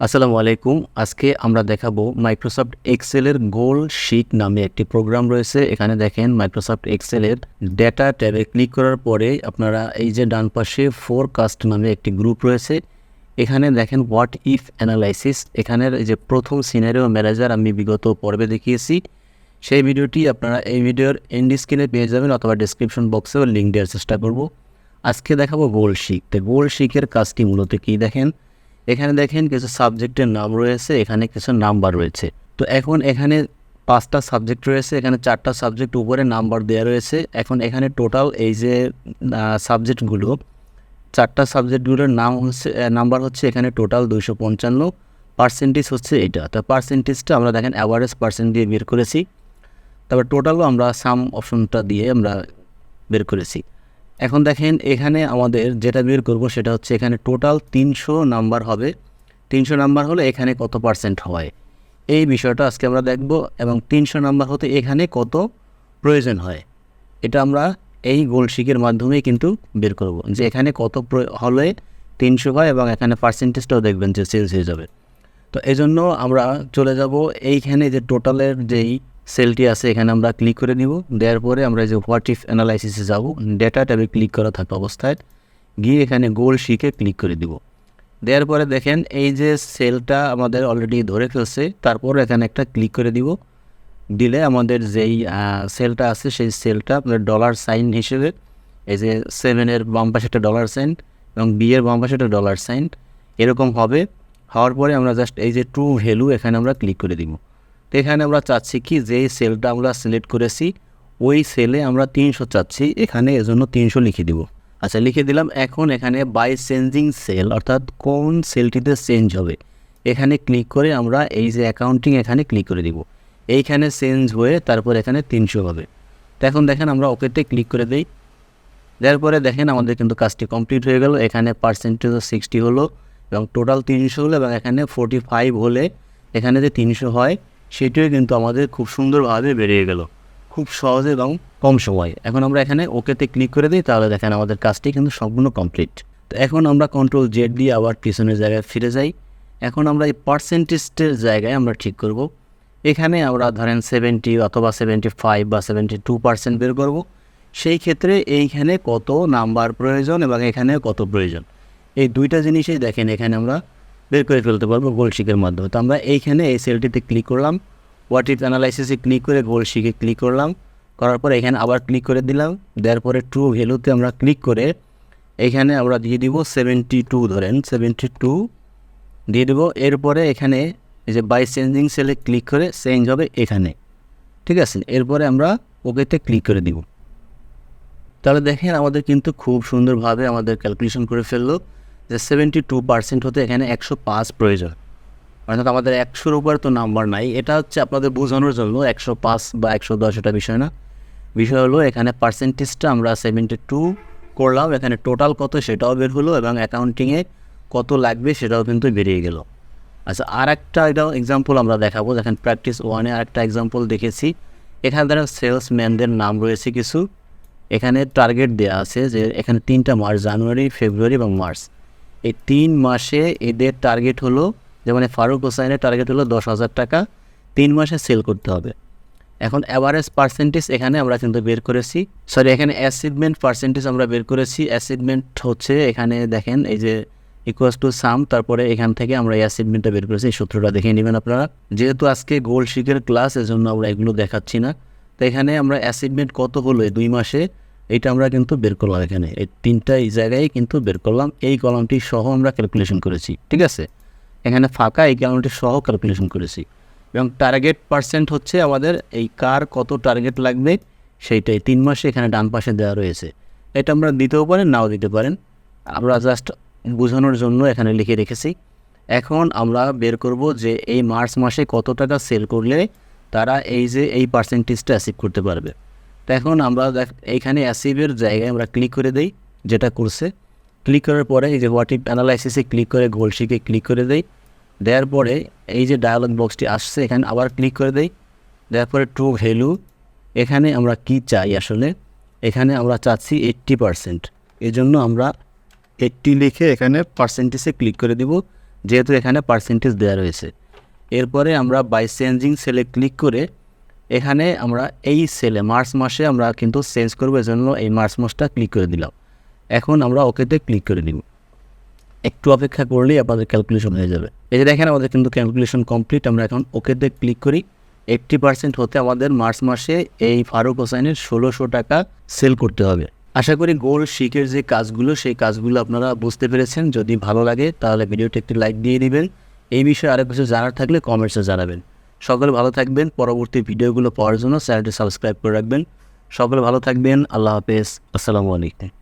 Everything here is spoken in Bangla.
আসসালামু আলাইকুম। আজকে আমরা দেখাবো মাইক্রোসফট এক্সেলের গোল শিট নামে একটি প্রোগ্রাম রয়েছে। এখানে দেখেন মাইক্রোসফট এক্সেলের ডেটা ট্যাবে ক্লিক করার পরে আপনারা এই যে ডান পাশে ফোরকাস্ট নামে একটি গ্রুপ রয়েছে। এখানে দেখেন হোয়াট ইফ অ্যানালাইসিস এখানের যে প্রথম সিনারিও ম্যানেজার আমি বিগত পর্বে দেখিয়েছি। সেই ভিডিওটি আপনারা এই ভিডিওর এন্ড স্ক্রিনে পেয়ে যাবেন অথবা ডিসক্রিপশন বক্সেও লিঙ্ক দেওয়ার চেষ্টা করব। আজকে দেখাবো গোল শিক তো গোল শিকের কাজটি মূলত কী? দেখেন এখানে দেখেন কিছু সাবজেক্টের নাম রয়েছে, এখানে কিছু নাম্বার রয়েছে। তো এখন এখানে পাঁচটা সাবজেক্ট রয়েছে, এখানে চারটা সাবজেক্ট উপরে নাম্বার দেওয়া রয়েছে। এখন এখানে টোটাল এই যে সাবজেক্টগুলো, চারটা সাবজেক্টগুলোর নাম হচ্ছে নাম্বার হচ্ছে এখানে টোটাল দুইশো পঞ্চান্ন পার্সেন্টেজ হচ্ছে এটা তো পার্সেন্টেজটা আমরা দেখেন অ্যাভারেজ পার্সেন্ট দিয়ে বের করেছি। তারপর টোটালও আমরা সাম অপশনটা দিয়ে আমরা বের করেছি। এখন দেখেন এখানে আমাদের যেটা বের করব সেটা হচ্ছে এখানে টোটাল তিনশো নাম্বার হবে। তিনশো নাম্বার হলে এখানে কত পার্সেন্ট হয়? এই বিষয়টা আজকে আমরা দেখব এবং তিনশো নাম্বার হতে এখানে কত প্রয়োজন হয়? এটা আমরা এই গোলশিকের মাধ্যমেই কিন্তু বের করব যে এখানে কত হলে তিনশো হয় এবং এখানে পার্সেন্টেজটাও দেখবেন যে চেঞ্জ হয়ে যাবে। তো এই জন্য আমরা চলে যাব এইখানে যে টোটালের যেই সেলটি আছে, এখানে আমরা ক্লিক করে নিব। দেওয়ার পরে আমরা যে হোয়াট ইফ অ্যানালাইসিসে যাব ডেটা ট্যাবে ক্লিক করা থাকা অবস্থায়। গিয়ে এখানে গোল শিখে ক্লিক করে দিব। দেওয়ার পরে দেখেন, এই যে সেলটা আমাদের অলরেডি ধরে ফেলছে, তারপর এখানে একটা ক্লিক করে দিব। দিলে আমাদের যেই সেলটা আছে, সেই সেলটা আপনার ডলার সাইন হিসেবে, এই যে সেভেনের বাম পাশে একটা ডলার সাইন এবং বিয়ের বাম পাশে একটা ডলার সাইন এরকম হবে। হওয়ার পরে আমরা জাস্ট এই যে ট্রু ভ্যালু এখানে আমরা ক্লিক করে দিব। তো এখানে আমরা চাচ্ছি কি যেই সেলটা আমরা সিলেক্ট করেছি, ওই সেলে আমরা তিনশো চাচ্ছি, এখানে এজন্য তিনশো লিখে দিব। আচ্ছা লিখে দিলাম, এখন এখানে বাই চেঞ্জিং সেল অর্থাৎ কোন সেলটিতে চেঞ্জ হবে, এখানে ক্লিক করে আমরা এই যে অ্যাকাউন্টিং এখানে ক্লিক করে দিব। এইখানে চেঞ্জ হয়ে তারপর এখানে তিনশো হবে। তো এখন দেখেন আমরা ওকেতে ক্লিক করে দিই। দেওয়ার পরে দেখেন আমাদের কিন্তু কাজটি কমপ্লিট হয়ে গেল, এখানে পার্সেন্টেজ সিক্সটি হলো এবং টোটাল তিনশো হলো এবং এখানে ফোর্টি ফাইভ হলে এখানে যে তিনশো হয় সেটিও কিন্তু আমাদের খুব সুন্দরভাবে বেরিয়ে গেল। খুব সহজে এবং কম সময়। এখন আমরা এখানে ওকেতে ক্লিক করে দিই, তাহলে দেখেন আমাদের কাজটি কিন্তু সম্পূর্ণ কমপ্লিট। তো এখন আমরা কন্ট্রোল জেড দিয়ে আবার পিছনের জায়গায় ফিরে যাই। এখন আমরা এই পার্সেন্টেজের জায়গায় আমরা ঠিক করব। এখানে আমরা ধরেন সেভেন্টি অথবা সেভেন্টি ফাইভ বা সেভেন্টি টু পার্সেন্ট বের করব। সেই ক্ষেত্রে এইখানে কত নাম্বার প্রয়োজন এবং এখানে কত প্রয়োজন। এই দুইটা জিনিসই দেখেন এখানে আমরা বের করে ফেলতে পারব গোলশিকের মাধ্যমে। তো আমরা এইখানে এই সেলটিতে ক্লিক করলাম। হোয়াট ইফ অ্যানালাইসিসে ক্লিক করে গোলশিকে ক্লিক করলাম। করার পরে এখানে আবার ক্লিক করে দিলাম। দেওয়ার পরে ট্রু ভ্যালুতে আমরা ক্লিক করে এখানে আমরা দিয়ে দিব সেভেন্টি টু ধরেন সেভেন্টি টু দিয়ে দেবো। এরপরে এখানে এই যে বাই চেঞ্জিং সেলে ক্লিক করে চেঞ্জ হবে এখানে। ঠিক আছে? এরপরে আমরা ওকেতে ক্লিক করে দিব। তাহলে দেখেন আমাদের কিন্তু খুব সুন্দরভাবে আমাদের ক্যালকুলেশন করে ফেলল। যে সেভেন্টি টু পার্সেন্ট হতে এখানে একশো পাঁচ প্রয়োজন। অর্থাৎ আমাদের একশোর উপর তো নাম্বার নাই। এটা হচ্ছে আপনাদের বোঝানোর জন্য একশো পাঁচ বা একশো দশ এটা বিষয় না। বিষয় হলো এখানে পার্সেন্টেজটা আমরা সেভেন্টি টু করলাম, এখানে টোটাল কত সেটাও বের হলো এবং অ্যাকাউন্টিংয়ে কত লাগবে সেটাও কিন্তু বেরিয়ে গেল। আচ্ছা আর একটা এটাও এক্সাম্পল আমরা দেখাবো। দেখেন প্র্যাকটিস ওয়ানে আর একটা এক্সাম্পল দেখেছি। এখানে ধরেন সেলসম্যানদের নাম রয়েছে কিছু। এখানে টার্গেট দেওয়া আছে যে এখানে তিনটা মার্চ জানুয়ারি ফেব্রুয়ারি এবং মার্চ এই তিন মাসে এদের টার্গেট হলো, যেমন ফারুক হোসাইনের টার্গেট হলো দশ হাজার টাকা, তিন মাসে সেল করতে হবে। এখন অ্যাভারেজ পার্সেন্টেজ এখানে আমরা কিন্তু বের করেছি। সরি এখানে অ্যাসিডমেন্ট পার্সেন্টেজ আমরা বের করেছি। অ্যাসিডমেন্ট হচ্ছে এখানে দেখেন, এই যে ইকুয়াস টু সাম তারপরে এখান থেকে আমরা এই অ্যাসিডমেন্টটা বের করেছি। এই সূত্রটা দেখে নেবেন আপনারা। যেহেতু আজকে গোল্ড শিখের ক্লাস এজন্য আমরা এগুলো দেখাচ্ছি না। তো এখানে আমরা অ্যাসিডমেন্ট কত হলো দুই মাসে? এইটা আমরা কিন্তু বের করলাম এখানে। এই তিনটা এই জায়গায় কিন্তু বের করলাম। এই কলমটি সহ আমরা ক্যালকুলেশন করেছি, ঠিক আছে? এখানে ফাঁকা এই কলমটি সহ ক্যালকুলেশন করেছি। এবং টার্গেট পার্সেন্ট হচ্ছে আমাদের এই কার কত টার্গেট লাগবে, সেইটাই তিন মাসে এখানে ডান পাশে দেওয়া রয়েছে। এটা আমরা দিতেও পারেন, নাও দিতে পারেন। আমরা জাস্ট বোঝানোর জন্য এখানে লিখে রেখেছি। এখন আমরা বের করব যে এই মার্চ মাসে কত টাকা সেল করলে তারা এই যে এই পার্সেন্টেজটা অ্যাচিভ করতে পারবে। তো এখন আমরা এইখানে অ্যাসিভের জায়গায় আমরা ক্লিক করে দেই, যেটা করছে। ক্লিক করার পরে এই যে হোয়াট ইফ অ্যানালাইসিসে ক্লিক করে গোলশিকে ক্লিক করে দেই। দেওয়ার পরে এই যে ডায়ালগ বক্সটি আসছে, এখানে আবার ক্লিক করে দেই। দেওয়ার পরে ট্রু ভ্যালু এখানে আমরা কি চাই আসলে? এখানে আমরা চাচ্ছি এইট্টি পারসেন্ট এই জন্য আমরা এইট্টি লিখে এখানে পার্সেন্টেজে ক্লিক করে দিব, যেহেতু এখানে পার্সেন্টেজ দেওয়া রয়েছে। এরপরে আমরা বাই চেঞ্জিং সেলে ক্লিক করে এখানে আমরা এই সেলে মার্চ মাসে আমরা কিন্তু চেঞ্জ করব জন্য এই মার্চ মাসটা ক্লিক করে দিলাম। এখন আমরা ওকেতে ক্লিক করে দিব। একটু অপেক্ষা করলেই আপনাদের ক্যালকুলেশন হয়ে যাবে। এই যে দেখেন, আমাদের কিন্তু ক্যালকুলেশন কমপ্লিট আমরা এখন ওকেতে ক্লিক করি। এইট্টি পার্সেন্ট হতে আমাদের মার্চ মাসে এই ফারুক হোসাইনের ষোলোশো টাকা সেল করতে হবে। আশা করি গোল শিখের যে কাজগুলো, সেই কাজগুলো আপনারা বুঝতে পেরেছেন। যদি ভালো লাগে, তাহলে ভিডিওটি একটি লাইক দিয়ে দিবেন। এই বিষয়ে আরও কিছু জানার থাকলে কমেন্টসে জানাবেন। সকলে ভালো থাকবেন। পরবর্তী ভিডিওগুলো পাওয়ার জন্য চ্যানেলটি সাবস্ক্রাইব করে রাখবেন। সকলে ভালো থাকবেন। আল্লাহ হাফেজ। আসসালামু আলাইকুম।